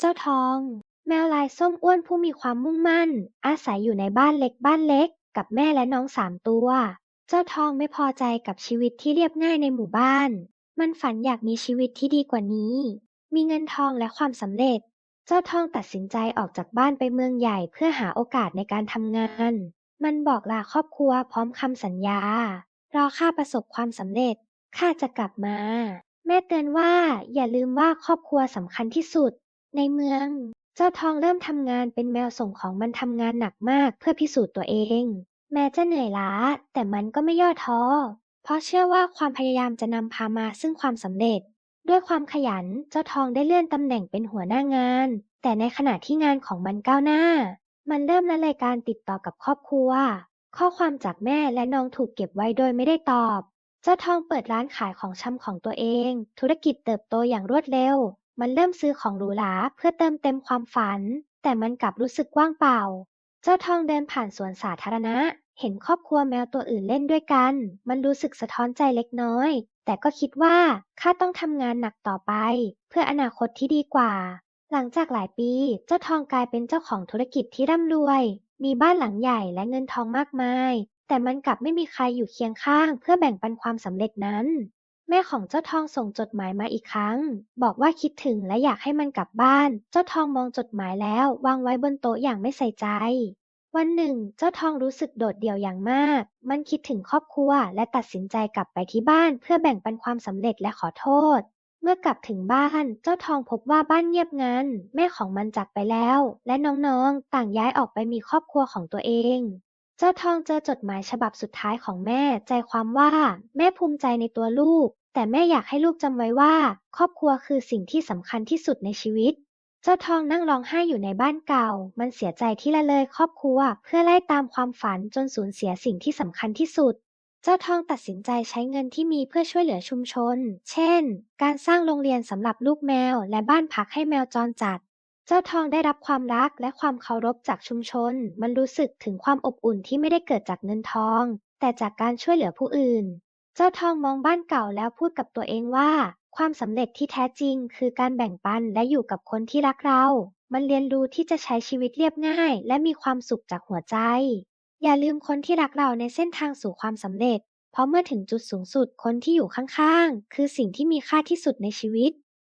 เจ้าทอง แมวลายส้มอ้วนผู้มีความมุ่งมั่น อาศัยอยู่ในบ้านเล็กบ้านเล็ก กับแม่และน้องสามตัว เจ้าทองไม่พอใจกับชีวิตที่เรียบง่ายในหมู่บ้าน มันฝันอยากมีชีวิตที่ดีกว่านี้ มีเงินทองและความสำเร็จ เจ้าทองตัดสินใจออกจากบ้านไปเมืองใหญ่เพื่อหาโอกาสในการทำงาน มันบอกลาครอบครัวพร้อมคำสัญญา รอข้าประสบความสำเร็จข้าจะกลับมา แม่เตือนว่าอย่าลืมว่าครอบครัวสำคัญที่สุด ในเมือง เจ้าทองเริ่มทำงานเป็นแมวส่งของมันทำงานหนักมากเพื่อพิสูจน์ตัวเอง แม้จะเหนื่อยล้า แต่มันก็ไม่ย่อท้อ เพราะเชื่อว่าความพยายามจะนำพามาซึ่งความสำเร็จ ด้วยความขยันเจ้าทองได้เลื่อนตำแหน่งเป็นหัวหน้างาน แต่ในขณะที่งานของมันก้าวหน้า มันเริ่มละเลยการติดต่อกับครอบครัว ข้อความจากแม่และน้องถูกเก็บไว้โดยไม่ได้ตอบเจ้าทองเปิดร้านขายของชำของตัวเอง ธุรกิจเติบโตอย่างรวดเร็ว มันเริ่มซื้อของหรูหราเพื่อเติมเต็มความฝัน แต่มันกลับรู้สึกว่างเปล่า เจ้าทองเดินผ่านสวนสาธารณะ เห็นครอบครัวแมวตัวอื่นเล่นด้วยกัน มันรู้สึกสะท้อนใจเล็กน้อย แต่ก็คิดว่าข้าต้องทำงานหนักต่อไป เพื่ออนาคตที่ดีกว่า หลังจากหลายปี เจ้าทองกลายเป็นเจ้าของธุรกิจที่ร่ำรวย มีบ้านหลังใหญ่และเงินทองมากมาย แต่มันกลับไม่มีใครอยู่เคียงข้าง เพื่อแบ่งปันความสำเร็จนั้น แม่ของเจ้าทองส่งจดหมายมาอีกครั้ง บอกว่าคิดถึงและอยากให้มันกลับบ้าน เจ้าทองมองจดหมายแล้ววางไว้บนโต๊ะอย่างไม่ใส่ใจ วันหนึ่ง เจ้าทองรู้สึกโดดเดี่ยวอย่างมาก มันคิดถึงครอบครัวและตัดสินใจกลับไปที่บ้านเพื่อแบ่งปันความสำเร็จและขอโทษ เมื่อกลับถึงบ้าน เจ้าทองพบว่าบ้านเงียบงันแม่ของมันจากไปแล้ว และน้องๆต่างย้ายออกไปมีครอบครัวของตัวเอง เจ้าทองเจอจดหมายฉบับสุดท้ายของแม่ ใจความว่า แม่ภูมิใจในตัวลูก แต่แม่อยากให้ลูกจำไว้ว่า ครอบครัวคือสิ่งที่สำคัญที่สุดในชีวิต เจ้าทองนั่งร้องไห้อยู่ในบ้านเก่า มันเสียใจที่ละเลยครอบครัว เพื่อไล่ตามความฝันจนสูญเสียสิ่งที่สำคัญที่สุดเจ้าทองตัดสินใจใช้เงินที่มีเพื่อช่วยเหลือชุมชน เช่น การสร้างโรงเรียนสำหรับลูกแมวและบ้านพักให้แมวจรจัด เจ้าทองได้รับความรักและความเคารพจากชุมชน มันรู้สึกถึงความอบอุ่นที่ไม่ได้เกิดจากเงินทอง แต่จากการช่วยเหลือผู้อื่น เจ้าทองมองบ้านเก่าแล้วพูดกับตัวเองว่า ความสำเร็จที่แท้จริง คือการแบ่งปันและอยู่กับคนที่รักเรา มันเรียนรู้ที่จะใช้ชีวิตเรียบง่าย และมีความสุขจากหัวใจ อย่าลืมคนที่รักเราในเส้นทางสู่ความสำเร็จ เพราะเมื่อถึงจุดสูงสุดคนที่อยู่ข้างๆ คือสิ่งที่มีค่าที่สุดในชีวิต